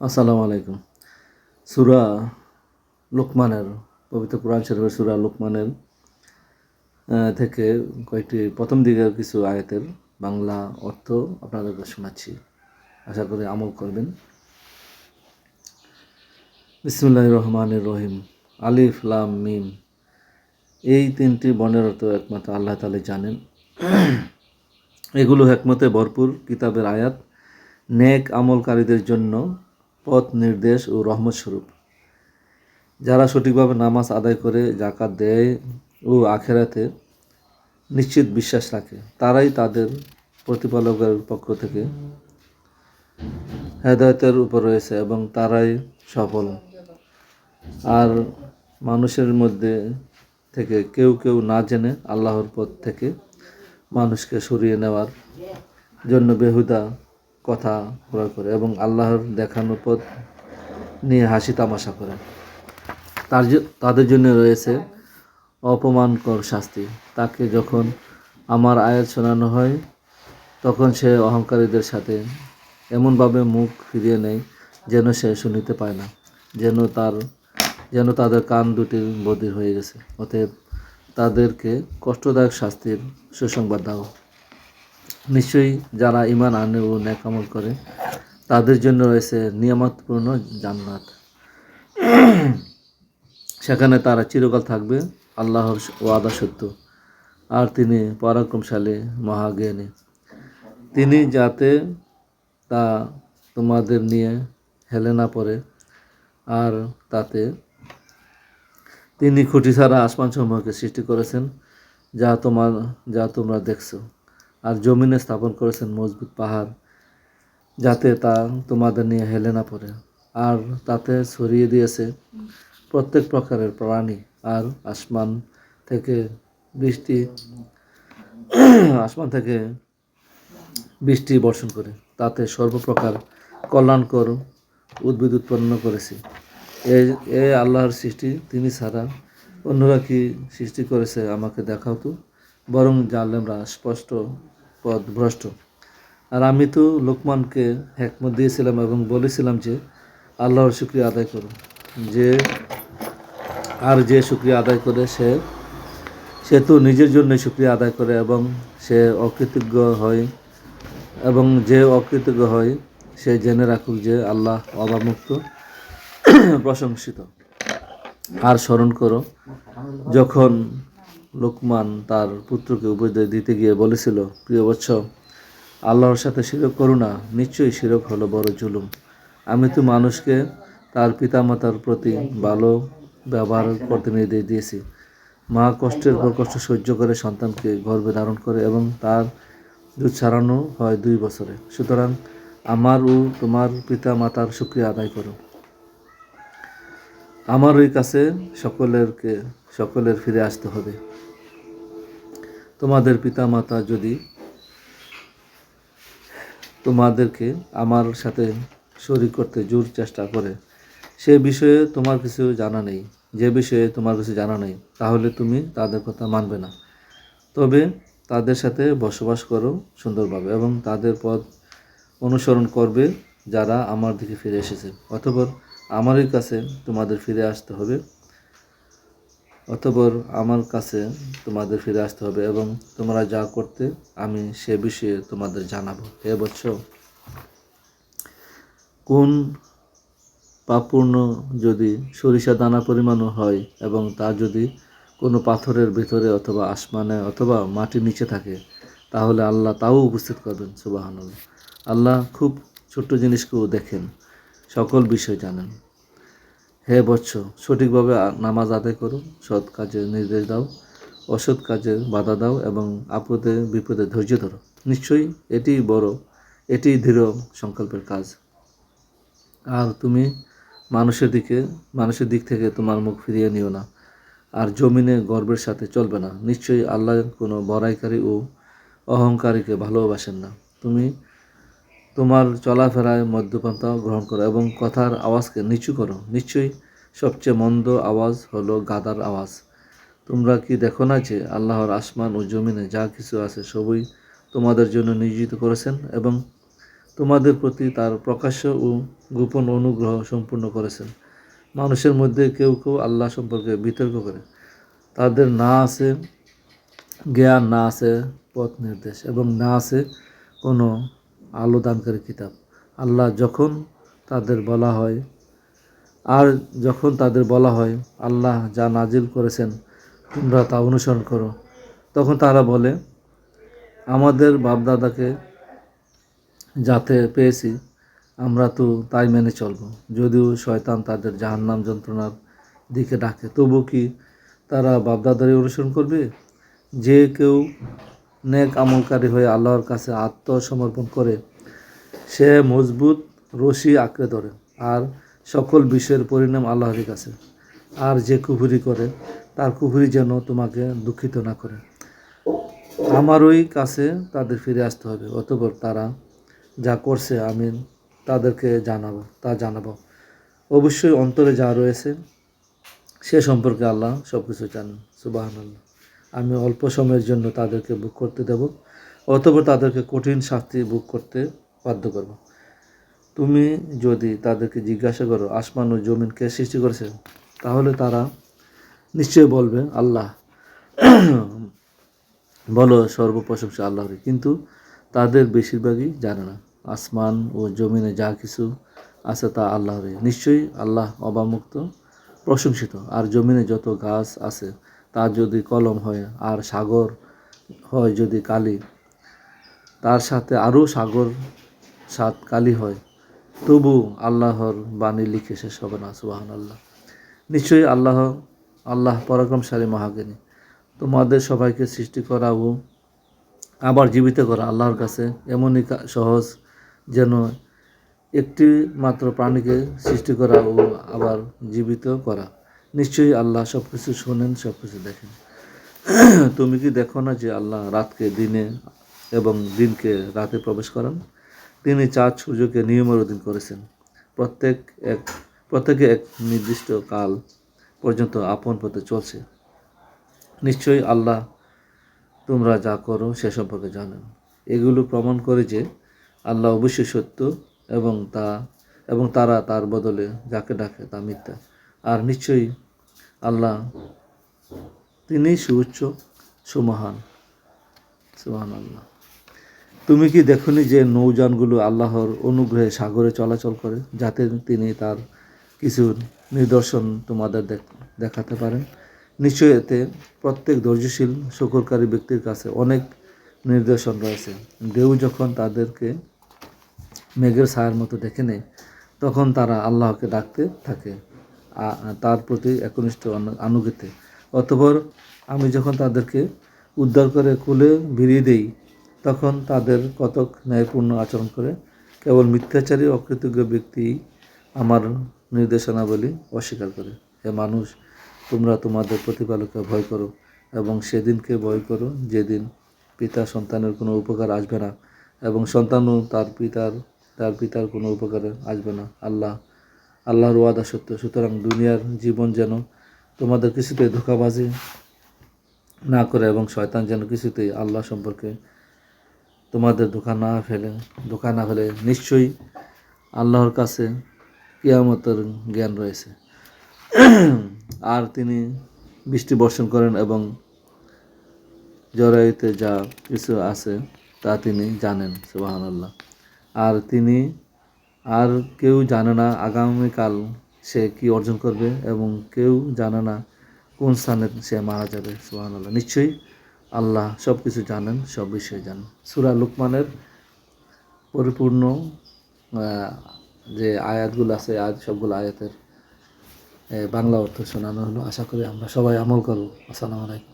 আসসালামু আলাইকুম। সুরা লোকমানের, পবিত্র কোরআন শরীফের সুরা লোকমানের থেকে কয়েকটি প্রথম দিকের কিছু আয়াতের বাংলা অর্থ আপনাদেরকে শোনাচ্ছি। আশা করি আমল করবেন। বিসমুল্লাহ রহমানের রহিম। আলিফ, লাম, মিম। এই তিনটি বর্ণের অর্থ একমাত্র আল্লাহ তালে জানেন। এগুলো একমতে ভরপুর কিতাবের আয়াত। নেক আমলকারীদের জন্য পথ নির্দেশ ও রহমত স্বরূপ। যারা সঠিকভাবে নামাজ আদায় করে জাকাত দেয় ও আখেরাতে নিশ্চিত বিশ্বাস রাখে, তারাই তাদের প্রতিপালকের পক্ষ থেকে হেদায়তের উপর রয়েছে এবং তারাই সফল। আর মানুষের মধ্যে থেকে কেউ কেউ না জেনে আল্লাহর পথ থেকে মানুষকে সরিয়ে নেওয়ার জন্য বেহুদা কথা প্রয়োগ করে এবং আল্লাহর দেখানো পথ নিয়ে হাসি তামাশা করে। তার তাদের জন্য রয়েছে অপমানকর শাস্তি। তাকে যখন আমার আয়াত শোনানো হয়, তখন সে অহংকারীদের সাথে এমনভাবে মুখ ফিরিয়ে নেয় যেন সে শুনিতে পায় না, যেন তার, যেন তাদের কান দুটি বধির হয়ে গেছে। অতএব তাদেরকে কষ্টদায়ক শাস্তির সুসংবাদ দাও। নিশ্চয়ই যারা ইমান আনে ও ন্যাকামল করে, তাদের জন্য রয়েছে নিয়ামতপূর্ণ জান্নাত। সেখানে তারা চিরকাল থাকবে আল্লাহর ওয়াদা সত্য। আর তিনি পরাক্রমশালী, মহাজ্ঞানী। তিনি যাতে তা তোমাদের নিয়ে হেলে না পড়ে, আর তাতে তিনি খুঁটি ছাড়া আসমান সমূহকে সৃষ্টি করেছেন, যা তোমার যা তোমরা দেখছ। আর জমিনে স্থাপন করেছেন মজবুত পাহাড়, যাতে তা তোমাদের নিয়ে হেলে না পড়ে। আর তাতে ছড়িয়ে দিয়েছে প্রত্যেক প্রকারের প্রাণী আর আসমান থেকে বৃষ্টি, আসমান থেকে বৃষ্টি বর্ষণ করে। তাতে সর্বপ্রকার কল্যাণকর উদ্ভিদ উৎপন্ন করেছি। এ আল্লাহর সৃষ্টি, তিনি ছাড়া অন্যরা কি সৃষ্টি করেছে আমাকে দেখাও তো। বরং জানলামরা স্পষ্ট পথ ভ্রষ্ট আর আমি তো লোকমানকে হেকমত দিয়েছিলাম এবং বলেছিলাম যে আল্লাহর শুক্রিয়া আদায় করো যে আর যে শুক্রিয়া আদায় করে সে সে তো নিজের জন্য শুক্রিয়া আদায় করে এবং সে অকৃতজ্ঞ হয় এবং যে অকৃতজ্ঞ হয় সে জেনে রাখুক যে আল্লাহ অবামুক্ত, প্রশংসিত। আর স্মরণ করো, যখন লোকমান তার পুত্রকে উপদেশ দিতে গিয়ে বলেছিল, প্রিয় বৎস, আল্লাহর সাথে শিরক করো না, নিশ্চয়ই শিরক হলো বড় জুলুম। আমি তো মানুষকে তার পিতামাতার প্রতি ভালো ব্যবহার করতে নির্দেশ দিয়েছি। মা কষ্টের পর কষ্ট সহ্য করে সন্তানকে গর্ভে ধারণ করে এবং তার দুধ ছাড়ানো হয় দুই বছরে। সুতরাং আমার ও তোমার পিতা মাতার শুক্রিয়া আদায় করো। আমার ওই কাছে সকলেরকে, সকলের ফিরে আসতে হবে। তোমাদের পিতা মাতা যদি তোমাদেরকে আমার সাথে শরিক করতে জোর চেষ্টা করে, সে বিষয়ে তোমার কিছু জানা নেই। যে বিষয়ে তোমার কিছু জানা নেই, তাহলে তুমি তাদের কথা মানবে না। তবে তাদের সাথে বসবাস করো সুন্দরভাবে এবং তাদের পথ অনুসরণ করবে যারা আমার দিকে ফিরে এসেছে। অতপর আমারই কাছে তোমাদের ফিরে আসতে হবে। অতপর আমার কাছে তোমাদের ফিরে আসতে হবে এবং তোমরা যা করতে আমি সে বিষয়ে তোমাদের জানাব। হে বৎস, কোন পাপূর্ণ যদি সরিষা দানা পরিমাণও হয় এবং তা যদি কোনো পাথরের ভিতরে অথবা আসমানে অথবা মাটির নিচে থাকে, তাহলে আল্লাহ তাও উপস্থিত করবেন সুবাহান আল্লাহ খুব ছোট্ট জিনিসকেও দেখেন। সকল বিষয় জানেন। হে বৎস, সঠিকভাবে নামাজ আদায় করো, সৎ কাজের নির্দেশ দাও, অসৎ কাজে বাধা দাও এবং আপদে বিপদে ধৈর্য ধরো। নিশ্চয়ই এটি বড়, এটি দৃঢ় সংকল্পের কাজ। আর তুমি মানুষের দিকে, মানুষের দিক থেকে তোমার মুখ ফিরিয়ে নিও না। আর জমিনে গর্বের সাথে চলবে না। নিশ্চয়ই আল্লাহ কোনো বড়াইকারী ও অহংকারীকে ভালোবাসেন না। তুমি তোমার চলাফেরায় মদ্যপান্তা গ্রহণ করো এবং কথার আওয়াজকে নিচু করো। নিশ্চয়ই সবচেয়ে মন্দ আওয়াজ হলো গাদার আওয়াজ। তোমরা কি দেখো না যে আল্লাহর আসমান ও জমিনে যা কিছু আছে সবই তোমাদের জন্য নিয়োজিত করেছেন এবং তোমাদের প্রতি তার প্রকাশ্য ও গোপন অনুগ্রহ সম্পূর্ণ করেছেন? মানুষের মধ্যে কেউ কেউ আল্লাহ সম্পর্কে বিতর্ক করে। তাদের না আছে জ্ঞান, না আছে পথ নির্দেশ এবং না আছে কোনো আলো দানকারী কিতাব। আল্লাহ যখন তাদের বলা হয়, আর যখন তাদের বলা হয়, আল্লাহ যা নাজিল করেছেন, তোমরা তা অনুসরণ করো। তখন তারা বলে, আমাদের বাপদাদাকে যাতে পেয়েছি, আমরা তো তাই মেনে চলব। যদিও শয়তান তাদের জাহান্নাম যন্ত্রণার দিকে ডাকে তবু কি তারা বাপদাদারই অনুসরণ করবে? যে কেউ নেক আমলকারী হয়ে আল্লাহর কাছে আত্মসমর্পণ করে, সে মজবুত, রশি আঁকড়ে ধরে আর সকল বিষয়ের পরিণাম আল্লাহর কাছে। আর যে কুহুরি করে, তার কুহুরি যেন তোমাকে দুঃখিত না করে। আমারই কাছে তাদের ফিরে আসতে হবে, অতঃপর তারা যা করছে আমি তাদেরকে জানাব, তা জানাব। অবশ্যই অন্তরে যা রয়েছে, সে সম্পর্কে আল্লাহ সব কিছু জানেন। সুবাহান আল্লাহ আমি অল্প সময়ের জন্য তাদেরকে বুক করতে দেব। অতঃপর তাদেরকে কঠিন শাস্তি বুক করতে বাধ্য করব। তুমি যদি তাদেরকে জিজ্ঞাসা করো, আসমান ও জমিন কে সৃষ্টি করেছে, তাহলে তারা নিশ্চয়ই বলবে, আল্লাহ, বলো সর্বপ্রশংসা আল্লাহরই। কিন্তু তাদের বেশিরভাগই জানে না। আসমান ও জমিনে যা কিছু আছে তা আল্লাহরই। নিশ্চয়ই আল্লাহ অবামুক্ত, প্রশংসিত। আর জমিনে যত গাছ আছে তা যদি কলম হয় আর সাগর হয় যদি কালি, তার সাথে আরও সাগর সাত কালি হয়। তবু আল্লাহর বাণী লিখে শেষ হবে না সুবাহান আল্লাহ নিশ্চয়ই আল্লাহ আল্লাহ পরাক্রমশালী মহাজ্ঞানী। তোমাদের সবাইকে সৃষ্টি করা ও আবার জীবিত করা আল্লাহর কাছে এমনই সহজ যেন একটি মাত্র প্রাণীকে সৃষ্টি করা ও আবার জীবিত করা। নিশ্চয়ই আল্লাহ সব কিছু শোনেন সব কিছু দেখেন। তুমি কি দেখো না যে আল্লাহ রাতকে, দিনে এবং দিনকে রাতে প্রবেশ করান? তিনি চাঁদ, সূর্যকে নিয়মের অধীন করেছেন। প্রত্যেক এক, প্রত্যেকে এক নির্দিষ্ট কাল পর্যন্ত আপন পথে চলছে। নিশ্চয়ই আল্লাহ তোমরা যা করো সে সম্পর্কে জানেন। এগুলো প্রমাণ করে যে আল্লাহ অবশ্যই সত্য এবং তা, এবং তারা তার বদলে যাকে ডাকে তা মিথ্যা। আর নিশ্চয়ই আল্লাহ তিনি সুউচ্চ, সুমহান। সুমহান আল্লাহ তুমি কি দেখনি যে নৌযানগুলো আল্লাহর অনুগ্রহে সাগরে চলাচল করে, যাতে তিনি তার কিছু নিদর্শন তোমাদের দেখ- দেখাতে পারেন? নিশ্চয় এতে প্রত্যেক ধৈর্যশীল, শকরকারী ব্যক্তির কাছে অনেক নির্দেশন রয়েছে। দেউ যখন তাদেরকে মেঘের ছায়ার মতো দেখে নেয়, তখন তারা আল্লাহকে ডাকতে থাকে। তার প্রতি একনিষ্ঠ আনু- আনুগত্যে। অতঃপর আমি যখন তাদেরকে উদ্ধার করে কুলে ভিড়িয়ে দেই, তখন তাদের কতক ন্যায়পূর্ণ আচরণ করে। কেবল মিথ্যাচারী অকৃতজ্ঞ ব্যক্তি আমার নির্দেশনাবলী অস্বীকার করে। হে মানুষ, তোমরা তোমাদের প্রতিপালককে ভয় করো এবং সেদিনকে ভয় করো যেদিন পিতা সন্তানের কোনো উপকার আসবে না এবং সন্তানও তার পিতার তার পিতার কোনো উপকারে আসবে না। আল্লাহ আল্লাহর ওয়াদা সত্য। সুতরাং দুনিয়ার জীবন যেন তোমাদের কিছুতেই ধোকাবাজি না করে এবং শয়তান যেন কিছুতেই আল্লাহ সম্পর্কে তোমাদের ধোকা না ফেলে, ধোকা না ফেলে, নিশ্চয়ই আল্লাহর কাছে কিয়ামতের জ্ঞান রয়েছে। আর তিনি বৃষ্টি বর্ষণ করেন এবং জরায়ুতে যা কিছু আছে তা তিনি জানেন আল্লাহ আর তিনি আর কেউ জানে না আগামীকাল সে কি অর্জন করবে এবং কেউ জানে না কোন স্থানে সে মারা যাবে সুবাহান আল্লাহ নিশ্চয়ই আল্লাহ সব কিছু জানেন, সব বিষয়ে জানেন। সুরা লুকমানের পরিপূর্ণ যে আয়াতগুলো আছে, আয়াত সবগুলো আয়াতের বাংলা অর্থ শোনানো হলো। আশা করি আমরা সবাই আমল করব। আসসালামু আলাইকুম।